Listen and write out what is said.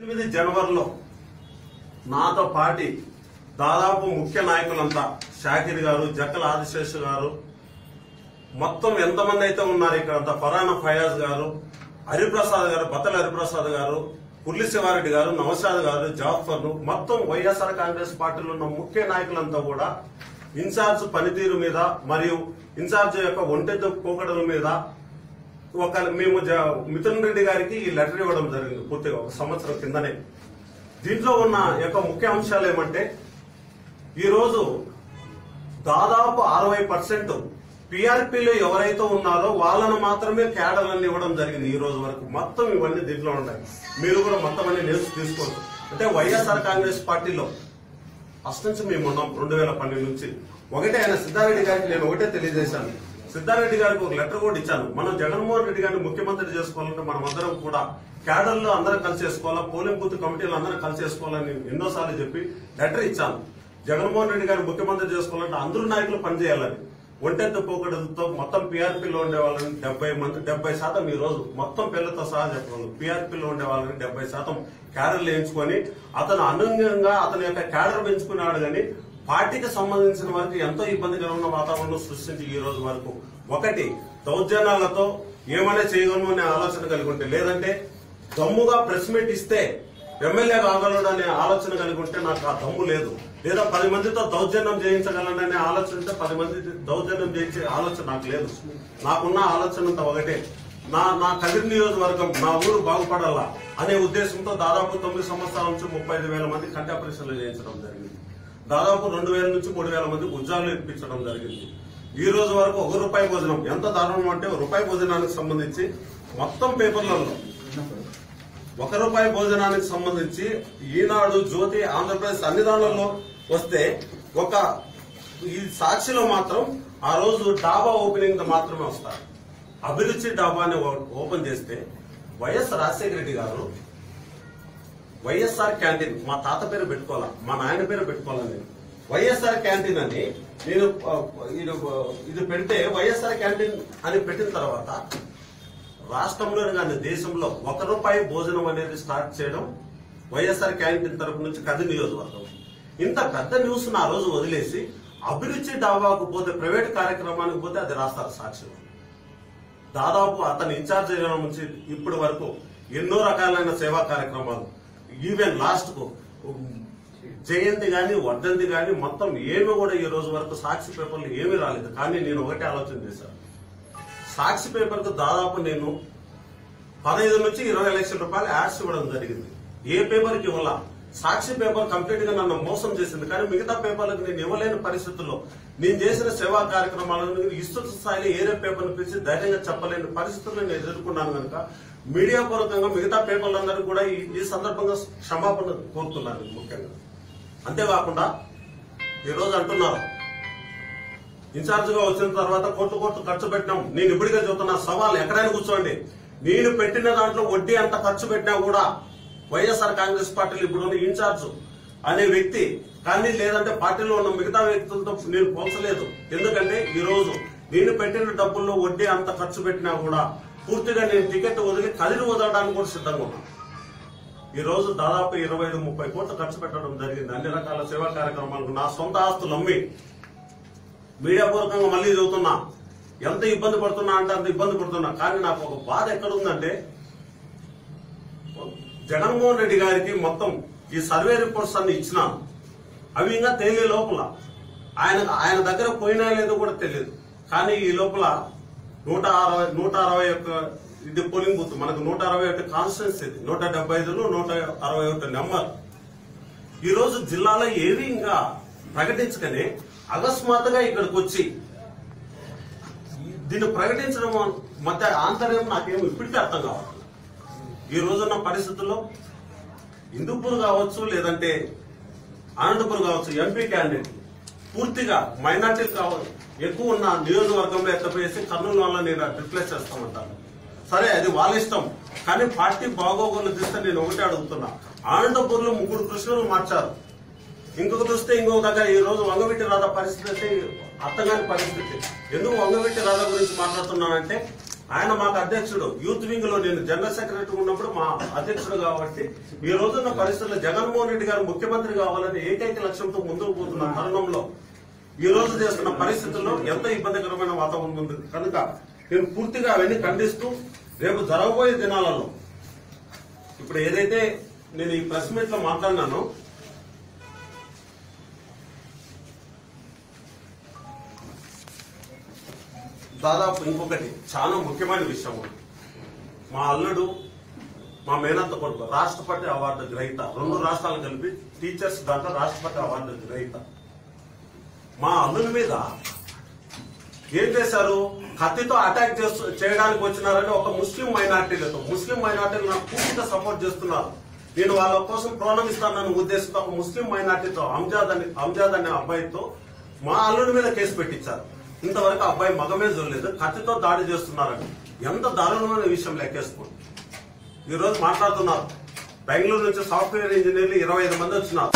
ఎనిమిది జనవరిలో నాతో పాటి దాదాపు ముఖ్య నాయకులంతా షాకిర్ గారు జక్కల ఆదిశేషు గారు మొత్తం ఎంతమంది అయితే ఉన్నారు ఇక్కడ ఫరాన ఫయాజ్ గారు హరిప్రసాద్ గారు బతల హరిప్రసాద్ గారు కుర్లి శివారెడ్డి గారు నవసాద్ గారు జాఫర్ మొత్తం వైఎస్ఆర్ కాంగ్రెస్ పార్టీలో ఉన్న ముఖ్య నాయకులంతా కూడా ఇన్ఛార్జ్ పనితీరు మీద మరియు ఇన్ఛార్జ్ యొక్క ఒంటెత్తు పోకడల మీద ఒక మేము మిథున్ రెడ్డి గారికి ఈ లెటర్ ఇవ్వడం జరిగింది పూర్తిగా ఒక సంవత్సరం కిందనే. దీంట్లో ఉన్న యొక్క ముఖ్య అంశాలు ఏమంటే ఈరోజు దాదాపు అరవై పర్సెంట్ పీఆర్పీలో ఎవరైతే ఉన్నారో వాళ్ళను మాత్రమే క్యాడర్లను ఇవ్వడం జరిగింది ఈ రోజు వరకు. మొత్తం ఇవన్నీ దీంట్లో ఉన్నాయి. మీరు కూడా మొత్తం అన్ని నేర్చు తీసుకోవచ్చు. అంటే వైఎస్ఆర్ కాంగ్రెస్ పార్టీలో ఫస్ట్ నుంచి మేము ఉన్నాం రెండు వేల పన్నెండు నుంచి. ఒకటే ఆయన సిద్ధారెడ్డి గారికి నేను ఒకటే తెలియజేశాను. సిద్ధారెడ్డి గారికి ఒక లెటర్ కూడా ఇచ్చాను. మనం జగన్మోహన్ రెడ్డి గారిని ముఖ్యమంత్రి చేసుకోవాలంటే మనం అందరం కూడా క్యాడర్లో అందరం కలిసి చేసుకోవాలా పోలింగ్ బూత్ కమిటీలు అందరం కలిసి చేసుకోవాలని ఎన్నోసార్లు చెప్పి లెటర్ ఇచ్చాను. జగన్మోహన్ రెడ్డి గారిని ముఖ్యమంత్రి చేసుకోవాలంటే అందరూ నాయకులు పనిచేయాలని ఒంటెత్త పోకడంతో మొత్తం పీఆర్పీలో ఉండే వాళ్ళని డెబ్బై మంది డెబ్బై శాతం ఈ రోజు మొత్తం పిల్లలతో సహా చెప్పగలను. పీఆర్పీలో ఉండే వాళ్ళని డెబ్బై శాతం క్యాడర్లు వేయించుకొని అతను అనుగుణంగా అతని యొక్క క్యాడర్ పెంచుకున్నాడు కానీ పార్టీకి సంబంధించిన వారికి ఎంతో ఇబ్బందికరమైన వాతావరణం సృష్టించి ఈ రోజు వరకు. ఒకటి దౌర్జన్యాలతో ఏమైనా చేయగలము అనే ఆలోచన కలిగి ఉంటే లేదంటే దమ్ముగా ప్రెస్ మీట్ ఇస్తే ఎమ్మెల్యే కాగలడు అనే ఆలోచన కలిగి ఉంటే నాకు ఆ దమ్ము లేదు. లేదా పది మందితో దౌర్జన్యం చేయించగలననే ఆలోచన ఉంటే పది మంది దౌర్జన్యం చేయించే ఆలోచన నాకు లేదు. నాకున్న ఆలోచన అంతా ఒకటే. నా నా కదిరి నియోజకవర్గం నా ఊరు బాగుపడాలా అనే ఉద్దేశంతో దాదాపు తొమ్మిది సంవత్సరాల నుంచి ముప్పై ఐదు వేల మంది కంటి ఆపరేషన్లు చేయించడం జరిగింది. దాదాపు రెండు వేల నుంచి మూడు వేల మంది ఉద్యోగాలు ఇప్పించడం జరిగింది. ఈ రోజు వరకు ఒక రూపాయి భోజనం ఎంత దారుణం అంటే ఒక రూపాయి భోజనానికి సంబంధించి మొత్తం పేపర్లలో ఒక రూపాయి భోజనానికి సంబంధించి ఈనాడు జ్యోతి ఆంధ్రప్రదేశ్ అన్ని దానిలలో వస్తే ఒక ఈ సాక్షిలో మాత్రం ఆ రోజు డాబా ఓపెనింగ్ మాత్రమే వస్తారు. అభిరుచి డాబాని ఓ- ఓపెన్ చేస్తే వైఎస్ రాజశేఖర రెడ్డి గారు వైఎస్ఆర్ క్యాంటీన్ మా తాత పేరు పెట్టుకోవాలా మా నాయన పేరు పెట్టుకోవాలని నేను? వైఎస్ఆర్ క్యాంటీన్ అని నేను ఇది పెడితే వైఎస్ఆర్ క్యాంటీన్ అని పెట్టిన తర్వాత రాష్ట్రంలో కానీ దేశంలో ఒక రూపాయి భోజనం అనేది స్టార్ట్ చేయడం వైఎస్ఆర్ క్యాంటీన్ తరపు నుంచి కది నియోజకవర్గం. ఇంత పెద్ద న్యూస్ ఆ రోజు వదిలేసి అభిరుచి డాబాకు పోతే ప్రైవేట్ కార్యక్రమానికి పోతే అది రాస్తారు సాక్షి దాదాపు అతని ఇన్ఛార్జ్ నుంచి ఇప్పటి వరకు ఎన్నో రకాలైన సేవా కార్యక్రమాలు ఈవెన్ లాస్ట్కు. జయంతి గాని వర్ధంతి గాని మొత్తం ఏమి కూడా ఈ రోజు వరకు సాక్షి పేపర్లు ఏమీ రాలేదు. కానీ నేను ఒకటే ఆలోచన చేశాను సాక్షి పేపర్ దాదాపు నేను పదహైదు నుంచి ఇరవై లక్షల రూపాయలు యాడ్స్ ఇవ్వడం జరిగింది. ఏ పేపర్కి ఇవ్వాల? సాక్షి పేపర్ కంప్లీట్గా నన్ను మోసం చేసింది. కానీ మిగతా పేపర్లకు నేను ఇవ్వలేని పరిస్థితుల్లో నేను చేసిన సేవా కార్యక్రమాలను విస్తృత స్థాయిలో ఏరే పేపర్ పిలిచి ధైర్యంగా చెప్పలేని పరిస్థితుల్లో నేను ఎదుర్కొన్నాను కనుక మీడియా పూర్వకంగా మిగతా పేపర్లందరూ కూడా ఈ సందర్భంగా క్షమాపణ కోరుతున్నాను ముఖ్యంగా. అంతేకాకుండా ఈ రోజు అంటున్నారు ఇన్ఛార్జ్గా వచ్చిన తర్వాత కోట్లు కోట్లు ఖర్చు పెట్టినాం. నేను ఇప్పటికే చెబుతున్నా సవాల్ ఎక్కడైనా కూర్చోండి. నేను పెట్టిన దాంట్లో వడ్డీ అంత ఖర్చు పెట్టినా కూడా వైఎస్ఆర్ కాంగ్రెస్ పార్టీలో ఇప్పుడు ఉన్న ఇన్ఛార్జ్ అనే వ్యక్తి కానీ లేదంటే పార్టీలో ఉన్న మిగతా వ్యక్తులతో నేను పోల్చలేదు. ఎందుకంటే ఈ రోజు నేను పెట్టిన డబ్బుల్లో వడ్డీ అంత ఖర్చు పెట్టినా కూడా పూర్తిగా నేను టికెట్ వదిలి కదిలి వదలడానికి కూడా సిద్ధంగా ఉన్నాను ఈ రోజు దాదాపు ఇరవై ఐదు ముప్పై కోట్లు ఖర్చు పెట్టడం జరిగింది. అన్ని రకాల సేవా కార్యక్రమాలకు నా సొంత ఆస్తులు అమ్మి మీడియా పూర్వకంగా మళ్ళీ చదువుతున్నా. ఎంత ఇబ్బంది పడుతున్నా అంటే అంత ఇబ్బంది పడుతున్నా. కానీ నాకు ఒక బాధ ఎక్కడుందంటే జగన్మోహన్ రెడ్డి గారికి మొత్తం ఈ సర్వే రిపోర్ట్స్ అన్ని ఇచ్చినాను. అవి ఇంకా తేలే లోపల. ఆయన ఆయన దగ్గర పోయినా లేదో కూడా తెలియదు. కానీ ఈ లోపల నూట అరవై నూట అరవై ఒక్క ఇది పోలింగ్ బూత్. మనకు నూట అరవై ఒకటి కాన్స్టిట్యూన్స్ ఇది. నూట డెబ్బై ఐదులో నూట అరవై ఒకటి నెంబర్. ఈరోజు జిల్లాలో ఏవి ఇంకా ప్రకటించకనే అకస్మాత్తుగా ఇక్కడికి వచ్చి దీన్ని ప్రకటించడం మధ్య ఆంతర్యం నాకేమో ఇప్పటికీ అర్థం కావాలి ఈ రోజున్న పరిస్థితుల్లో హిందూపూర్ కావచ్చు లేదంటే అనంతపూర్ కావచ్చు ఎంపీ క్యాండిడేట్ పూర్తిగా మైనార్టీలు కావచ్చు ఎక్కువ ఉన్న నియోజకవర్గంలో ఎత్తపోయేసి కర్నూలు వల్ల నేను రిప్లేస్ చేస్తామంటాను సరే అది వాళ్ళ ఇష్టం. కానీ పార్టీ బాగోగులు చూస్తే నేను ఒకటే అడుగుతున్నా. అనంతపూర్లో ముగ్గురు కృష్ణులు మార్చారు. ఇంకొక చూస్తే ఇంకొక దగ్గర ఈ రోజు వంగవీటి రాధా పరిస్థితి అయితే అర్థం కాని పరిస్థితి. ఎందుకు వంగవీటి రాధా గురించి మాట్లాడుతున్నానంటే ఆయన మాకు అధ్యక్షుడు. యూత్ వింగ్లో నేను జనరల్ సెక్రటరీ ఉన్నప్పుడు మా అధ్యక్షుడు కాబట్టి ఈ రోజున్న పరిస్థితుల్లో జగన్మోహన్ రెడ్డి గారు ముఖ్యమంత్రి కావాలని ఏకైక లక్ష్యంతో ముందుకు పోతున్న తరుణంలో ఈ రోజు చేస్తున్న పరిస్థితుల్లో ఎంత ఇబ్బందికరమైన వాతావరణం ఉంది. కనుక నేను పూర్తిగా అవన్నీ ఖండిస్తూ రేపు జరగబోయే దినాలలో ఇప్పుడు ఏదైతే నేను ఈ ప్రెస్ మీట్లో మాట్లాడినానో దాదాపు ఇంకొకటి చాలా ముఖ్యమైన విషయం మా అల్లుడు మా మేనత్త కొడుకు రాష్ట్రపతి అవార్డు గ్రహీత రెండు రాష్ట్రాలు కలిపి టీచర్స్ దాంట్లో రాష్ట్రపతి అవార్డు గ్రహీత. మా అల్లుడి మీద ఏం చేశారు? కత్తితో అటాక్ చేస్తూ చేయడానికి వచ్చినారని ఒక ముస్లిం మైనార్టీలతో ముస్లిం మైనార్టీలు నాకు పూర్తిగా సపోర్ట్ చేస్తున్నారు. నేను వాళ్ళ కోసం ప్రోణమిస్తానన్న ఉద్దేశంతో ఒక ముస్లిం మైనార్టీతో అంజాద్ అని అంజాద్ అనే అబ్బాయితో మా అల్లుడి మీద కేసు పెట్టించారు. ఇంతవరకు అబ్బాయి మగమే చూడలేదు కత్తితో దాడి చేస్తున్నారని. ఎంత దారుణమైన విషయం లెక్కేసుకోండి. ఈరోజు మాట్లాడుతున్నారు. బెంగళూరు నుంచి సాఫ్ట్వేర్ ఇంజనీర్లు ఇరవై ఐదు మంది వచ్చినారు.